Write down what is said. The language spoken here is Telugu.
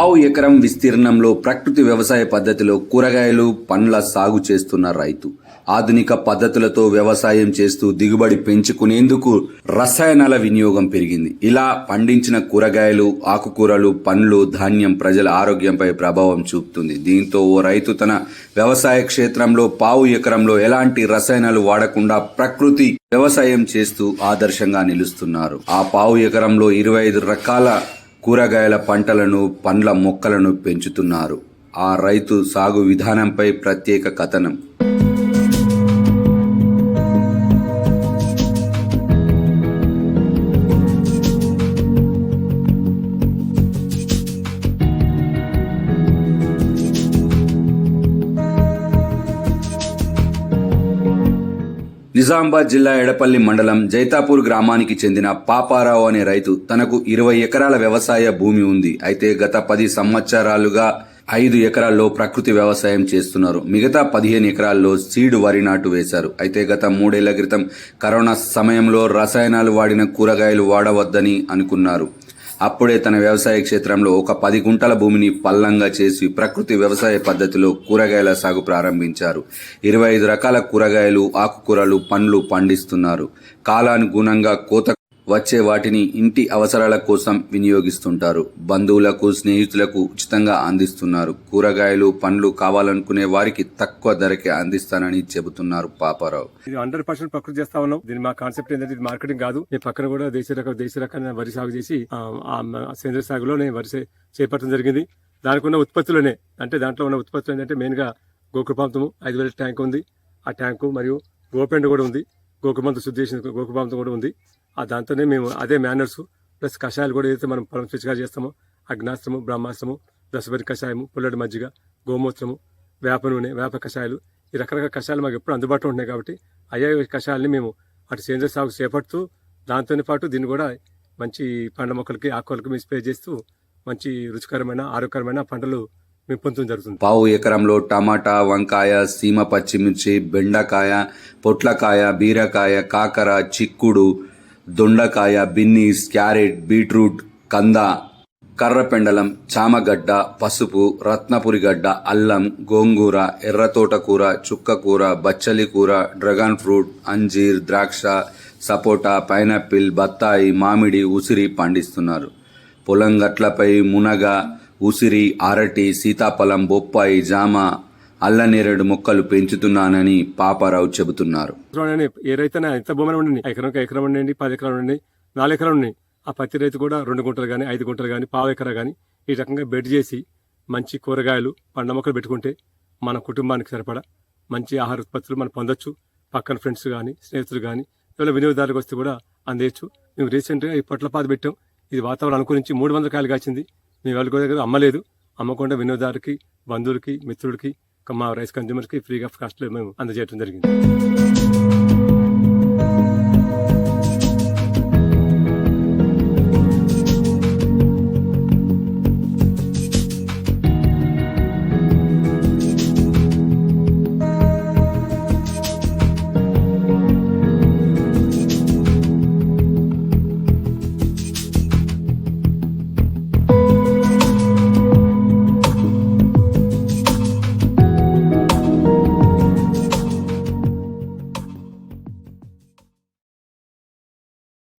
పావు ఎకరం విస్తీర్ణంలో ప్రకృతి వ్యవసాయ పద్ధతిలో కూరగాయలు పండ్ల సాగు చేస్తున్న రైతు. ఆధునిక పద్ధతులతో వ్యవసాయం చేస్తూ దిగుబడి పెంచుకునేందుకు రసాయనాల వినియోగం పెరిగింది. ఇలా పండించిన కూరగాయలు ఆకుకూరలు పండ్లు ధాన్యం ప్రజల ఆరోగ్యంపై ప్రభావం చూపుతుంది. దీంతో ఓ రైతు తన వ్యవసాయ క్షేత్రంలో పావు ఎకరంలో ఎలాంటి రసాయనాలు వాడకుండా ప్రకృతి వ్యవసాయం చేస్తూ ఆదర్శంగా నిలుస్తున్నారు. ఆ పావు ఎకరంలో ఇరవై ఐదు రకాల కూరగాయల పంటలను పండ్ల మొక్కలను పెంచుతున్నారు. ఆ రైతు సాగు విధానంపై ప్రత్యేక కథనం నిజామాబాద్ జిల్లా ఎడపల్లి మండలం జైతాపూర్ గ్రామానికి చెందిన పాపారావు అనే రైతు తనకు ఇరవై ఎకరాల వ్యవసాయ భూమి ఉంది. అయితే గత పది సంవత్సరాలుగా ఐదు ఎకరాల్లో ప్రకృతి వ్యవసాయం చేస్తున్నారు. మిగతా పదిహేను ఎకరాల్లో సీడ్ వరి నాటు వేశారు. అయితే గత మూడేళ్ళ క్రితం కరోనా సమయంలో రసాయనాలు వాడిన కూరగాయలు వాడవద్దని అనుకున్నారు. అప్పుడే తన వ్యవసాయ క్షేత్రంలో ఒక పది గుంటల భూమిని పల్లంగా చేసి ప్రకృతి వ్యవసాయ పద్ధతిలో కూరగాయల సాగు ప్రారంభించారు. ఇరవై ఐదు రకాల కూరగాయలు ఆకుకూరలు పండ్లు పండిస్తున్నారు. కాలానుగుణంగా కోత వచ్చే వాటిని ఇంటి అవసరాల కోసం వినియోగిస్తుంటారు. బంధువులకు స్నేహితులకు ఉచితంగా అందిస్తున్నారు. కూరగాయలు పండ్లు కావాలనుకునే వారికి తక్కువ ధరకే అందిస్తానని చెబుతున్నారు పాపారావు. ఇది హండ్రెడ్ పర్సెంట్ ప్రకృతి చేస్తా ఉన్నాం. దీని మా కాన్సెప్ట్ ఏంటంటే ఇది మార్కెటింగ్ కాదు. నేను పక్కన కూడా దేశ రకం దేశ రకాన్ని వరి సాగు చేసి సేంద్రియ సాగులో నేను వరి చేపట్టడం జరిగింది. దానికి ఉన్న ఉత్పత్తులనే అంటే దాంట్లో ఉన్న ఉత్పత్తులు ఏంటంటే మెయిన్గా గోకుపాంతము ఐదు వేల ట్యాంక్ ఉంది. ఆ ట్యాంకు మరియు గోపెండ్ కూడా ఉంది. గోకుమంత శుద్ధి చేసిన గోకుపాంతం కూడా ఉంది. ఆ దాంతోనే మేము అదే మేనర్స్ ప్లస్ కషాయాలు కూడా ఏదైతే మనం పొలం స్విచ్గా చేస్తామో అగ్నాస్త్రము బ్రహ్మాస్త్రము దశబరి కషాయము పుల్లడి మజ్జిగ గోమూత్రము వేప నూనె వేప కషాయాలు ఈ రకరకాల కషాయాలు మాకు ఎప్పుడు అందుబాటులో ఉంటాయి కాబట్టి అయ్యే కషాయాలని మేము అటు సేంద్రియ సాగు చేపడుతూ దాంతోనే పాటు దీన్ని కూడా మంచి పండ్ల మొక్కలకి ఆకుకూరలకి మేము స్ప్రే చేస్తూ మంచి రుచికరమైన ఆరోగ్యకరమైన పంటలు మేము పొందడం జరుగుతుంది. పావు ఎకరంలో టమాటా వంకాయ సీమ పచ్చిమిర్చి బెండకాయ పొట్లకాయ బీరకాయ కాకర చిక్కుడు దొండకాయ బిన్నీస్ క్యారెట్ బీట్రూట్ కంద కర్రపెండలం చామగడ్డ పసుపు రత్నపురిగడ్డ అల్లం గోంగూర ఎర్రతోటకూర చుక్కకూర బచ్చలి కూర డ్రాగన్ ఫ్రూట్ అంజీర్ ద్రాక్ష సపోటా పైనాపిల్ బత్తాయి మామిడి ఉసిరి పండిస్తున్నారు. పొలం గట్లపై మునగ ఉసిరి అరటి సీతాఫలం బొప్పాయి జామ అల్లనేరేడు మొక్కలు పెంచుతున్నానని పాపారావు చెబుతున్నారు. చూడండి ఎంత భూమి ఉండండి ఎకరం ఎకరం ఉండండి పది ఎకరాలు ఉండండి నాలుగు ఉన్నాయి ఆ పత్తి రైతు కూడా రెండు గుంటలు కానీ ఐదు గుంటలు కానీ పావు ఎకరా కానీ ఈ రకంగా బెడ్ చేసి మంచి కూరగాయలు పండ్ల మొక్కలు పెట్టుకుంటే మన కుటుంబానికి సరిపడా మంచి ఆహార ఉత్పత్తులు మనం పొందొచ్చు. పక్కన ఫ్రెండ్స్ కానీ స్నేహితులు కానీ ఎవరైనా వినియోగదారులకు వస్తే కూడా అందేయచ్చు. మేము రీసెంట్గా ఈ పొట్లపాత పెట్టాం. ఇది వాతావరణం అనుకూలించి మూడు వందల కాయలు కాచింది. మేము వాళ్ళ దగ్గర అమ్మలేదు. అమ్మకుండా వినియోగదారుకి బంధువులకి మిత్రులకి మా రైస్ కన్జ్యూమర్కి ఫ్రీగా కాస్ట్లో మేము అందజేయడం జరిగింది.